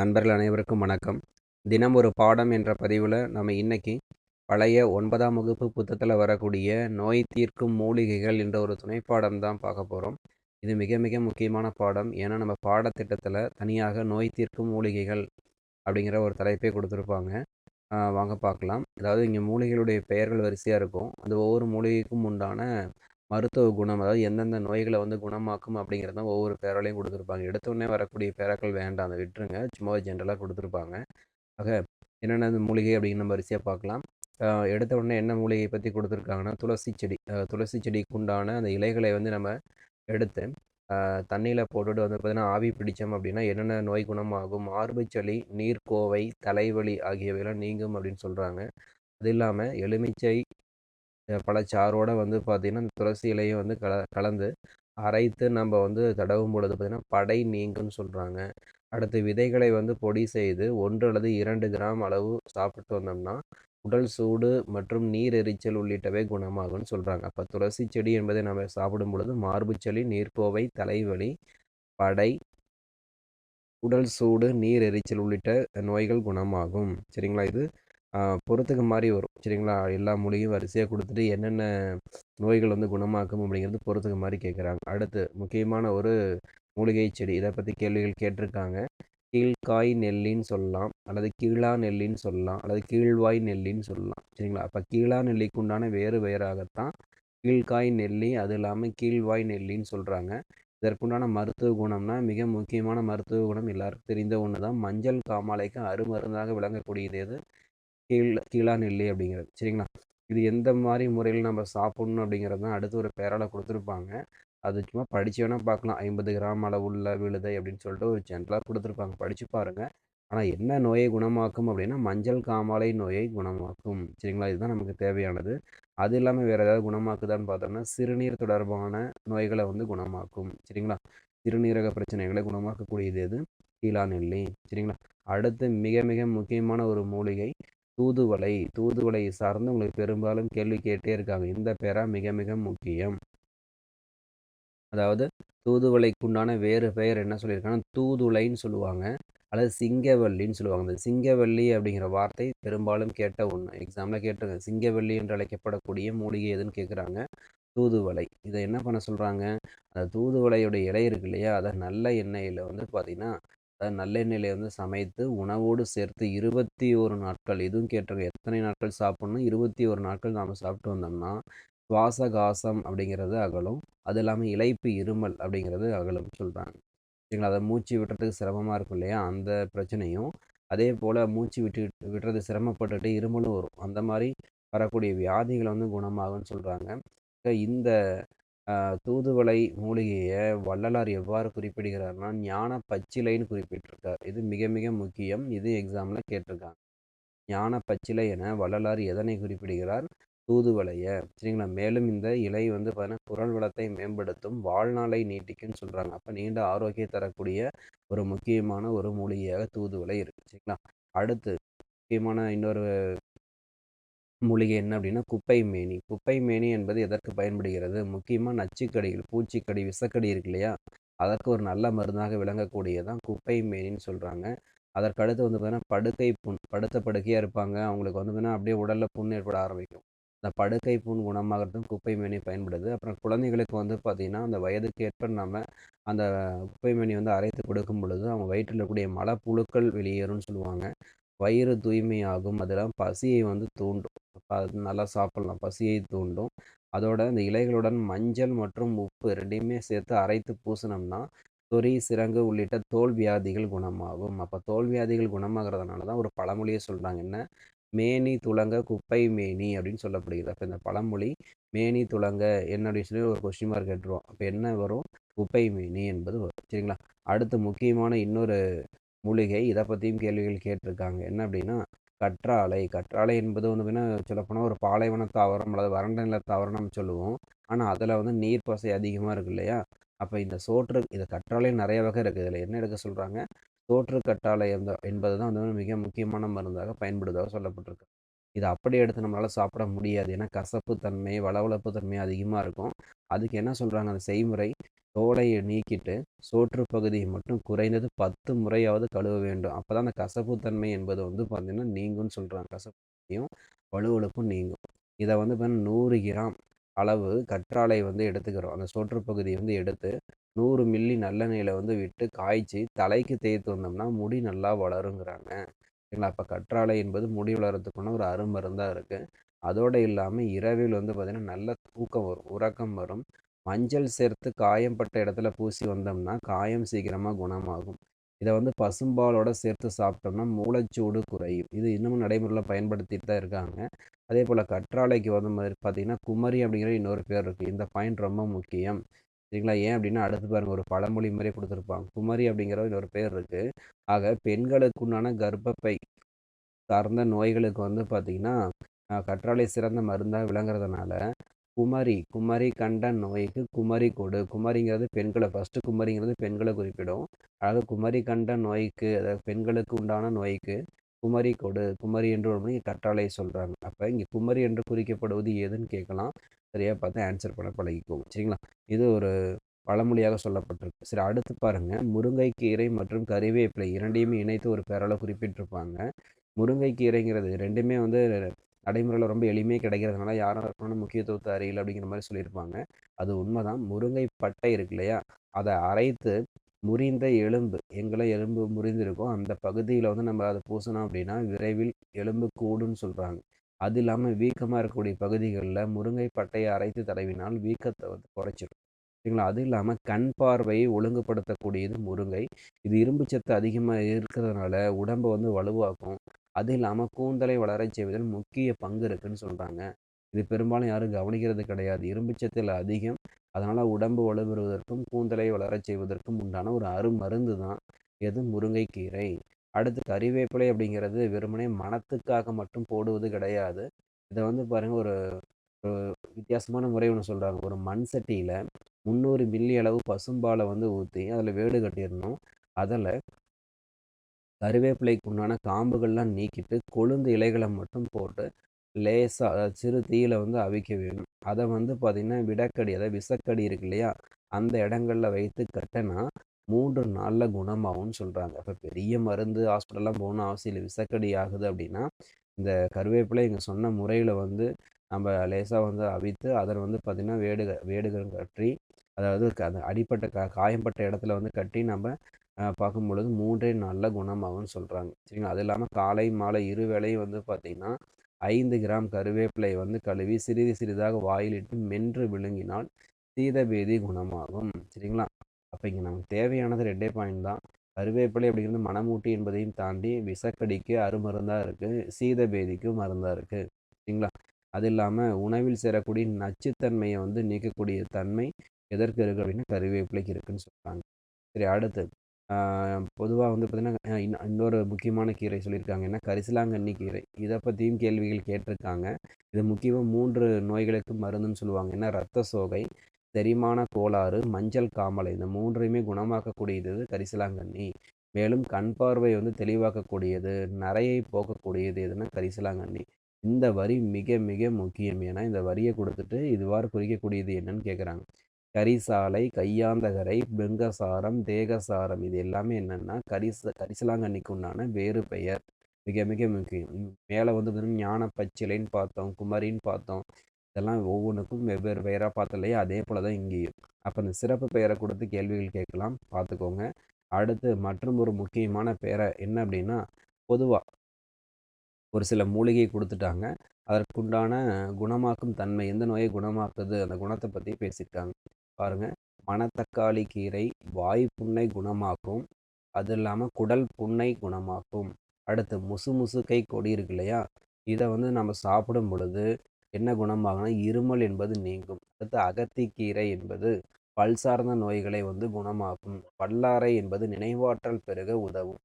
நண்பர்கள் அனைவருக்கும் வணக்கம். தினம் ஒரு பாடம் என்ற பதிவில் நம்ம இன்னைக்கு பழைய ஒன்பதாம் வகுப்பு புத்தகத்தில் வரக்கூடிய நோய் தீர்க்கும் மூலிகைகள் என்ற ஒரு துணைப்பாடம் தான் பார்க்க போகிறோம் இது மிக மிக முக்கியமான பாடம். ஏன்னா நம்ம பாடத்திட்டத்தில் தனியாக நோய் தீர்க்கும் மூலிகைகள் அப்படிங்கிற ஒரு தலைப்பே கொடுத்துருப்பாங்க. வாங்க பார்க்கலாம். அதாவது இங்கே மூலிகைகளுடைய பெயர்கள் வரிசையாக இருக்கும். அந்த ஒவ்வொரு மூலிகைக்கும் உண்டான மருத்துவ குணம் அதாவது எந்தெந்த நோய்களை வந்து குணமாக்கும் அப்படிங்கிறத ஒவ்வொரு பேராலையும் கொடுத்துருப்பாங்க. எடுத்தோடனே வரக்கூடிய பேராக்கள் வேண்டாம் அதை விட்டுருங்க. சும்மா ஜென்ரலாக கொடுத்துருப்பாங்க. ஆக என்னென்ன மூலிகை அப்படின்னு நம்ம வரிசையாக பார்க்கலாம் எடுத்த உடனே என்ன மூலிகையை பற்றி கொடுத்துருக்காங்கன்னா துளசி செடி. துளசி செடிக்கு உண்டான அந்த இலைகளை வந்து நம்ம எடுத்து தண்ணியில் போட்டுட்டு வந்து பார்த்திங்கன்னா ஆவி பிடித்தோம் அப்படின்னா என்னென்ன நோய் குணமாகும் மார்பு நீர்க்கோவை தலைவலி ஆகியவையெல்லாம் நீங்கும் அப்படின்னு சொல்கிறாங்க அது இல்லாமல் எலுமிச்சை பழச்சாரோட வந்து பார்த்திங்கன்னா இந்த துளசி இலையும் வந்து கல கலந்து அரைத்து நம்ம வந்து தடவும் பொழுது பார்த்திங்கன்னா படை நீங்கும்னு சொல்கிறாங்க அடுத்து விதைகளை வந்து பொடி செய்து ஒன்று அல்லது இரண்டு கிராம் அளவு சாப்பிட்டு வந்தோம்னா உடல் சூடு மற்றும் நீர் எரிச்சல் உள்ளிட்டவை குணமாகும்னு சொல்கிறாங்க அப்போ துளசி செடி என்பதை நம்ம சாப்பிடும் பொழுது மார்பு சளி நீர்க்கோவை தலைவலி படை உடல் சூடு நீர் எரிச்சல் உள்ளிட்ட நோய்கள் குணமாகும். சரிங்களா? இது பொறுத்துக்கு மாதிரி வரும். சரிங்களா? எல்லா மூலிகையும் வரிசையாக கொடுத்துட்டு என்னென்ன நோய்கள் வந்து குணமாக்கும் அப்படிங்கிறது பொறுத்துக்கு மாதிரி கேட்குறாங்க. அடுத்து முக்கியமான ஒரு மூலிகை செடி இதை பற்றி கேள்விகள் கேட்டிருக்காங்க. கீழ்காய் நெல்லின்னு சொல்லலாம் அல்லது கீழா நெல்லின்னு சொல்லலாம் அல்லது கீழ்வாய் நெல்லின்னு சொல்லலாம். சரிங்களா? அப்போ கீழா நெல்லிக்கு உண்டான வேறு வேறாகத்தான் கீழ்காய் நெல்லி அது இல்லாமல் கீழ்வாய் நெல்லின்னு சொல்கிறாங்க இதற்குண்டான மருத்துவ குணம்னா மிக முக்கியமான மருத்துவ குணம் எல்லாருக்கும் தெரிந்த ஒன்று தான் மஞ்சள் காமாலைக்கு அருமருந்தாக விளங்கக்கூடியது எது? கீழ் கீழா இல்லை அப்படிங்கிறது. சரிங்களா? இது எந்த மாதிரி முறையில் நம்ம சாப்பிட்ணும் அப்படிங்கிறது தான் அடுத்து ஒரு பேரால் கொடுத்துருப்பாங்க. அது சும்மா படித்து வேணால் பார்க்கலாம். ஐம்பது கிராம் அளவுள்ள விழுதை அப்படின்னு சொல்லிட்டு ஒரு ஜென்ரலாக கொடுத்துருப்பாங்க. படித்து பாருங்கள் ஆனால் என்ன நோயை குணமாக்கும் அப்படின்னா மஞ்சள் காமாலை நோயை குணமாக்கும். சரிங்களா? இதுதான் நமக்கு தேவையானது. அது இல்லாமல் வேறு ஏதாவது குணமாக்குதான்னு பார்த்தோம்னா சிறுநீர் தொடர்பான நோய்களை வந்து குணமாக்கும். சரிங்களா? சிறுநீரக பிரச்சனைகளை குணமாக்கக்கூடியது எது? கீழா நெல்லி. சரிங்களா? அடுத்து மிக மிக முக்கியமான ஒரு மூலிகை தூதுவளை தூதுவளை சார்ந்து உங்களுக்கு பெரும்பாலும் கேள்வி கேட்டே இருக்காங்க. இந்த பேரா மிக மிக முக்கியம். அதாவது தூதுவளைக்குண்டான வேறு பெயர் என்ன சொல்லியிருக்காங்கன்னா தூதுளைன்னு சொல்லுவாங்க. அல்லது சிங்கவல்லின்னு சொல்லுவாங்க. இந்த சிங்கவல்லி அப்படிங்கிற வார்த்தை பெரும்பாலும் கேட்ட ஒன்று எக்ஸாமில் கேட்டிருங்க சிங்கவல்லி என்று அழைக்கப்படக்கூடிய மூலிகை எதுன்னு கேட்குறாங்க? தூதுவளை. இதை என்ன பண்ண சொல்கிறாங்க அந்த தூதுவளையோட இலை இருக்கு இல்லையா? அதை நல்ல எண்ணெயில் வந்து பார்த்திங்கன்னா நல்லெண்ணெயில் வந்து சமைத்து உணவோடு சேர்த்து இருபத்தி ஒரு நாட்கள் இதுவும் கேட்டிருக்க எத்தனை நாட்கள் சாப்பிட்ணும்? இருபத்தி ஒரு நாட்கள் நாம் சாப்பிட்டு வந்தோம்னா சுவாசகாசம் அப்படிங்கிறது அகலும். அது இல்லாமல் இழைப்பு இருமல் அப்படிங்கிறது அகலும் சொல்கிறாங்க சரிங்களா? அதை மூச்சு விட்டுறதுக்கு சிரமமாக இருக்கும் இல்லையா? அந்த பிரச்சனையும். அதே போல் மூச்சு விட்டு விடுறது சிரமப்பட்டுட்டு இருமலும் வரும். அந்த மாதிரி வரக்கூடிய வியாதிகளை வந்து குணமாகும்னு சொல்கிறாங்க இந்த தூதுவளை மூலிகையை வள்ளலார் எவ்வாறு குறிப்பிடுகிறார்னா ஞான பச்சிலைன்னு குறிப்பிட்டிருக்கார். இது மிக மிக முக்கியம். இது எக்ஸாமில் கேட்டிருக்காங்க. ஞான பச்சிலை என வள்ளலார் எதனை குறிப்பிடுகிறார்? தூதுவளைய. சரிங்களா? மேலும் இந்த இலை வந்து பார்த்தீங்கன்னா குரல் வளத்தை மேம்படுத்தும் வாழ்நாளை நீட்டிக்குன்னு சொல்கிறாங்க அப்போ நீண்ட ஆரோக்கியம் தரக்கூடிய ஒரு முக்கியமான ஒரு மூலிகையாக தூதுவளை இருக்குது சரிங்களா? அடுத்து முக்கியமான இன்னொரு மூலிகை என்ன அப்படின்னா குப்பை மேனி. குப்பை மேனி என்பது எதற்கு பயன்படுகிறது? முக்கியமாக நச்சுக்கடிகள் பூச்சிக்கடி விஷக்கடி இருக்கு இல்லையா? அதற்கு ஒரு நல்ல மருந்தாக விளங்கக்கூடியதான் குப்பை மேனின்னு சொல்கிறாங்க அதற்கடுத்து வந்து பார்த்தீங்கன்னா படுக்கை புண் படுத்த படுக்கையாக இருப்பாங்க. அவங்களுக்கு வந்து பார்த்தீங்கன்னா அப்படியே உடலில் புண் ஏற்பட ஆரம்பிக்கும். அந்த படுக்கை புண் குணமாகறதும் குப்பை மேனி பயன்படுது. அப்புறம் குழந்தைகளுக்கு வந்து பார்த்திங்கன்னா அந்த வயதுக்கு ஏற்ப நம்ம அந்த குப்பை மேனி வந்து அரைத்து கொடுக்கும் பொழுது அவங்க வயிற்றில் இருக்கக்கூடிய மலப்புழுக்கள் வெளியேறும்னு சொல்லுவாங்க. வயிறு தூய்மையாகும். அதெல்லாம் பசியை வந்து தூண்டும். அது நல்லா சாப்பிட்லாம். பசியை தூண்டும். அதோட இந்த இலைகளுடன் மஞ்சள் மற்றும் உப்பு ரெண்டையுமே சேர்த்து அரைத்து பூசினோம்னா சொறி சிறங்கு உள்ளிட்ட தோல் வியாதிகள் குணமாகும். அப்போ தோல் வியாதிகள் குணமாகிறதுனால தான் ஒரு பழமொழியை சொல்கிறாங்க என்ன? மேனி துளங்க குப்பை மேனி அப்படின்னு சொல்லப்படுகிறது. அப்போ இந்த பழமொழி மேனி துளங்க என்ன அப்படின்னு சொல்லி ஒரு கொஸ்டின் மார்க் கேட்டுருவோம். அப்போ என்ன வரும்? குப்பை மேனி என்பது வரும். சரிங்களா? அடுத்து முக்கியமான இன்னொரு மூலிகை இதை பற்றியும் கேள்விகள் கேட்டிருக்காங்க. என்ன அப்படின்னா கற்றாழை. கற்றாழை என்பது வந்து பார்த்தீங்கன்னா சொல்லப்போனால் ஒரு பாலைவன தாவரம் அல்லது வறண்ட நில தாவரம் நம்ம சொல்லுவோம். ஆனால் அதில் வந்து நீர் பசை அதிகமாக இருக்கு இல்லையா? அப்போ இந்த சோற்று இது கற்றாழை நிறைய வகை இருக்குது இதில் என்ன எடுக்க சொல்கிறாங்க சோற்று கற்றாழை என்பது தான் வந்து மிக முக்கியமான மருந்தாக பயன்படுவதாக சொல்லப்பட்டிருக்கு. இதை அப்படியே எடுத்து நம்மளால் சாப்பிட முடியாது. ஏன்னா கசப்பு தன்மை வளவளப்பு தன்மை அதிகமாக இருக்கும். அதுக்கு என்ன சொல்கிறாங்க அந்த செய்முறை தோலையை நீக்கிட்டு சோற்று பகுதியை மட்டும் குறைந்தது பத்து முறையாவது கழுவ வேண்டும். அப்போ தான் அந்த கசப்பு தன்மை என்பது வந்து பார்த்திங்கன்னா நீங்கும்னு சொல்கிறாங்க கசப்பையும் வலுவழுப்பும் நீங்கும். இதை வந்து பார்த்தீங்கன்னா நூறு கிராம் அளவு கற்றாழை வந்து எடுத்துக்கிறோம். அந்த சோற்று பகுதியை வந்து எடுத்து நூறு மில்லி நல்லெண்ணெயில் வந்து விட்டு காய்ச்சி தலைக்கு தேய்த்து வந்தோம்னா முடி நல்லா வளருங்கிறாங்க. சரிங்களா அப்போ கற்றாழை என்பது முடி வளர்கிறதுக்குன்னு ஒரு அருமருந்தாக இருக்குது அதோடு இல்லாமல் இரவில் வந்து பார்த்திங்கன்னா நல்ல தூக்கம் வரும் உறக்கம் வரும். மஞ்சள் சேர்த்து காயம்பட்ட இடத்துல பூசி வந்தோம்னா காயம் சீக்கிரமாக குணமாகும். இதை வந்து பசும்பாலோட சேர்த்து சாப்பிட்டோம்னா மூளைச்சூடு குறையும். இது இன்னமும் நடைமுறையில் பயன்படுத்திட்டு தான் இருக்காங்க. அதே போல் கற்றாழைக்கு வந்து மாதிரி பார்த்திங்கன்னா குமரி அப்படிங்கிற இன்னொரு பேர் இருக்குது இந்த பாயிண்ட் ரொம்ப முக்கியம். சரிங்களா? ஏன் அப்படின்னா அடுத்து பாருங்கள் ஒரு பழமொழி மாதிரி கொடுத்துருப்பாங்க. குமரி அப்படிங்கிற இன்னொரு பேர் இருக்குது ஆக பெண்களுக்கு உண்டான கர்ப்பப்பை சார்ந்த நோய்களுக்கு வந்து பார்த்திங்கன்னா கற்றாழை சிறந்த மருந்தாக விளங்குறதுனால குமரி குமரி கண்ட நோய்க்கு குமரி கொடு. குமரிங்கிறது பெண்களை ஃபஸ்ட்டு குமரிங்கிறது பெண்களை குறிப்பிடும். அதாவது குமரி கண்ட நோய்க்கு அதாவது பெண்களுக்கு உண்டான நோய்க்கு குமரி கொடு குமரி என்று ஒன்று கற்றாழை சொல்கிறாங்க அப்போ இங்கே குமரி என்று குறிக்கப்படுவது ஏதுன்னு கேட்கலாம். சரியாக பார்த்து ஆன்சர் பண்ண பழகிக்கோங்க. சரிங்களா? இது ஒரு பழமொழியாக சொல்லப்பட்டிருக்கு. சரி அடுத்து பாருங்கள் முருங்கைக்கீரை மற்றும் கறிவேப்பிலை இரண்டையுமே இணைத்து ஒரு பேரால் குறிப்பிட்டிருப்பாங்க. முருங்கைக்கீரைங்கிறது ரெண்டுமே வந்து நடைமுறையில் ரொம்ப எளிமையாக கிடைக்கிறதுனால யாரும் இருக்கணும்னு முக்கியத்துவத்தை அறியல அப்படிங்கிற மாதிரி சொல்லியிருப்பாங்க. அது உண்மைதான். முருங்கை பட்டை இருக்கு இல்லையா? அதை அரைத்து முறிந்த எலும்பு. எங்களை எலும்பு முறிந்திருக்கோ அந்த பகுதியில் வந்து நம்ம அதை பூசணும் அப்படின்னா விரைவில் எலும்பு கூடுன்னு சொல்கிறாங்க அது இல்லாமல் வீக்கமாக இருக்கக்கூடிய பகுதிகளில் முருங்கை பட்டையை அரைத்து தடவினால் வீக்கத்தை வந்து குறைச்சிடும் சரிங்களா? அது இல்லாமல் கண் பார்வையை ஒழுங்குபடுத்தக்கூடியது முருங்கை. இது இரும்பு சத்து அதிகமாக இருக்கிறதுனால உடம்பை வந்து வலுவாக்கும். அது இல்லாமல் கூந்தலை வளரச் செய்வதில் முக்கிய பங்கு இருக்குன்னு சொல்கிறாங்க இது பெரும்பாலும் யாரும் கவனிக்கிறது கிடையாது. இரும்புச்சத்தில் அதிகம் அதனால் உடம்பு வலுப்பெறுவதற்கும் கூந்தலை வளரச் செய்வதற்கும் உண்டான ஒரு அருமருந்து தான் எது? முருங்கைக்கீரை. அடுத்து கறிவேப்பிலை அப்படிங்கிறது வெறுமனே மனத்துக்காக மட்டும் போடுவது கிடையாது. இதை வந்து பாருங்கள் ஒரு வித்தியாசமான முறை ஒன்று சொல்கிறாங்க ஒரு மண் சட்டியில் முந்நூறு மில்லி அளவு பசும்பாலை வந்து ஊற்றி அதில் வேடு கட்டிடணும். அதில் கருவேப்பிலைக்கு உண்டான காம்புகள்லாம் நீக்கிட்டு கொழுந்து இலைகளை மட்டும் போட்டு லேசாக சிறு தீயில் வந்து அவிக்க வேணும் அதை வந்து பார்த்திங்கன்னா விடக்கடி அதாவது விசக்கடி இருக்கு இல்லையா? அந்த இடங்களில் வைத்து கட்டினா மூன்று நாளில் குணமாகும்னு சொல்கிறாங்க இப்போ பெரிய மருந்து ஹாஸ்பிட்டல்லாம் போகணும் அவசியம் இல்லை. விசக்கடி ஆகுது அப்படின்னா இந்த கருவேப்பிலை இங்கே சொன்ன முறையில் வந்து நம்ம லேசாக வந்து அவித்து அதை வந்து பார்த்திங்கன்னா வேடுக வேடுகள் கட்டி அதாவது அந்த அடிப்பட்ட கா காயம்பட்ட இடத்துல வந்து கட்டி நம்ம பார்க்கும் பொழுது மூன்றே நாளில் குணமாகும்னு சொல்கிறாங்க சரிங்களா? அது இல்லாமல் காலை மாலை இரு வேளையும் வந்து பார்த்திங்கன்னா ஐந்து கிராம் கருவேப்பிலை வந்து கழுவி சிறிது சிறிதாக வாயிலிட்டு மென்று விழுங்கினால் சீதபேதி குணமாகும். சரிங்களா? அப்போ இங்கே நமக்கு தேவையானது ரெண்டே பாயிண்ட் தான். கருவேப்பிலை அப்படிங்கிறது மனமூட்டி என்பதையும் தாண்டி விசக்கடிக்கு அருமருந்தாக இருக்குது சீதபேதிக்கும் மருந்தாக இருக்குது சரிங்களா? அது இல்லாமல் உணவில் சேரக்கூடிய நச்சுத்தன்மையை வந்து நீக்கக்கூடிய தன்மை எதற்கு இருக்குது அப்படின்னா கருவேப்பிலைக்கு இருக்குன்னு சொல்கிறாங்க சரி அடுத்து. பொதுவாக வந்து பார்த்திங்கன்னா இன்னொரு முக்கியமான கீரை சொல்லியிருக்காங்க. என்ன? கரிசலாங்கண்ணி கீரை. இதை பற்றியும் கேள்விகள் கேட்டிருக்காங்க. இது முக்கியமாக மூன்று நோய்களுக்கு மருந்துன்னு சொல்லுவாங்க. என்ன? ரத்த சோகை செரிமான கோளாறு மஞ்சள் காமலை. இந்த மூன்றையுமே குணமாக்கக்கூடியது கரிசலாங்கண்ணி. மேலும் கண் பார்வை வந்து தெளிவாக்கக்கூடியது நரையை போக்கக்கூடியது எதுனா கரிசலாங்கண்ணி. இந்த வரி மிக மிக முக்கியம். ஏன்னா இந்த வரியை கொடுத்துட்டு இதுவாறு குறிக்கக்கூடியது என்னன்னு கேட்குறாங்க கரிசாலை கையாந்தகரை பெங்கசாரம் தேகசாரம் இது எல்லாமே என்னென்னா கரிச கரிசலாங்கண்ணிக்கு உண்டான வேறு பெயர். மிக மிக முக்கியம். மேலே வந்து பார்த்தீங்கன்னா ஞான பச்சிலைன்னு பார்த்தோம் குமரின்னு பார்த்தோம் இதெல்லாம் ஒவ்வொன்றுக்கும் வெவ்வேறு பெயராக பார்த்தலையே அதே போல் தான் இங்கேயும். அப்போ இந்த சிறப்பு பெயரை கொடுத்து கேள்விகள் கேட்கலாம் பார்த்துக்கோங்க. அடுத்து மற்றும் ஒரு முக்கியமான பெயரை என்ன அப்படின்னா பொதுவாக ஒரு சில மூலிகையை கொடுத்துட்டாங்க. அதற்குண்டான குணமாக்கும் தன்மை எந்த நோயை குணமாக்குது அந்த குணத்தை பற்றி பேசியிருக்காங்க. பாருங்கள் மணத்தக்காளி கீரை வாய் புண்ணை குணமாக்கும். அது இல்லாமல் குடல் புண்ணை குணமாக்கும். அடுத்து முசு முசுக்கை கொடி இருக்கு இல்லையா? இதை வந்து நம்ம சாப்பிடும் பொழுது என்ன குணமாகும்னா இருமல் என்பது நீங்கும். அடுத்து அகத்திக்கீரை என்பது பல் சார்ந்த நோய்களை வந்து குணமாக்கும். பல்லாரை என்பது நினைவாற்றல் பெருக உதவும்.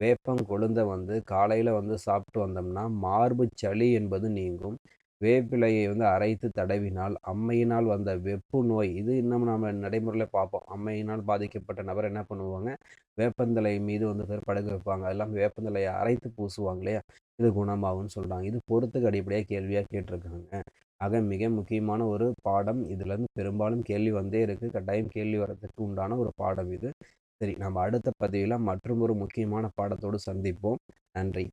வேப்பங்கொழுந்தை வந்து காலையில் வந்து சாப்பிட்டு வந்தோம்னா மார்பு சளி என்பது நீங்கும். வேப்பிலையை வந்து அரைத்து தடவினால் அம்மையினால் வந்த வெப்பு நோய் இது இன்னும் நம்ம நடைமுறையில் பார்ப்போம். அம்மையினால் பாதிக்கப்பட்ட நபர் என்ன பண்ணுவாங்க? வேப்பந்தலை மீது வந்து படுக்க வைப்பாங்க. அதெல்லாம் வேப்பந்தலையை அரைத்து பூசுவாங்க இல்லையா? இது குணமாகும்னு சொல்கிறாங்க இது பொறுத்துக்கு அடிப்படையாக கேள்வியாக கேட்டிருக்காங்க. ஆக மிக முக்கியமான ஒரு பாடம் இதுலேருந்து பெரும்பாலும் கேள்வி வந்தே இருக்குது கட்டாயம் கேள்வி வரதுக்கு உண்டான ஒரு பாடம் இது. சரி நம்ம அடுத்த பதிவில் மற்றும் ஒரு முக்கியமான பாடத்தோடு சந்திப்போம். நன்றி.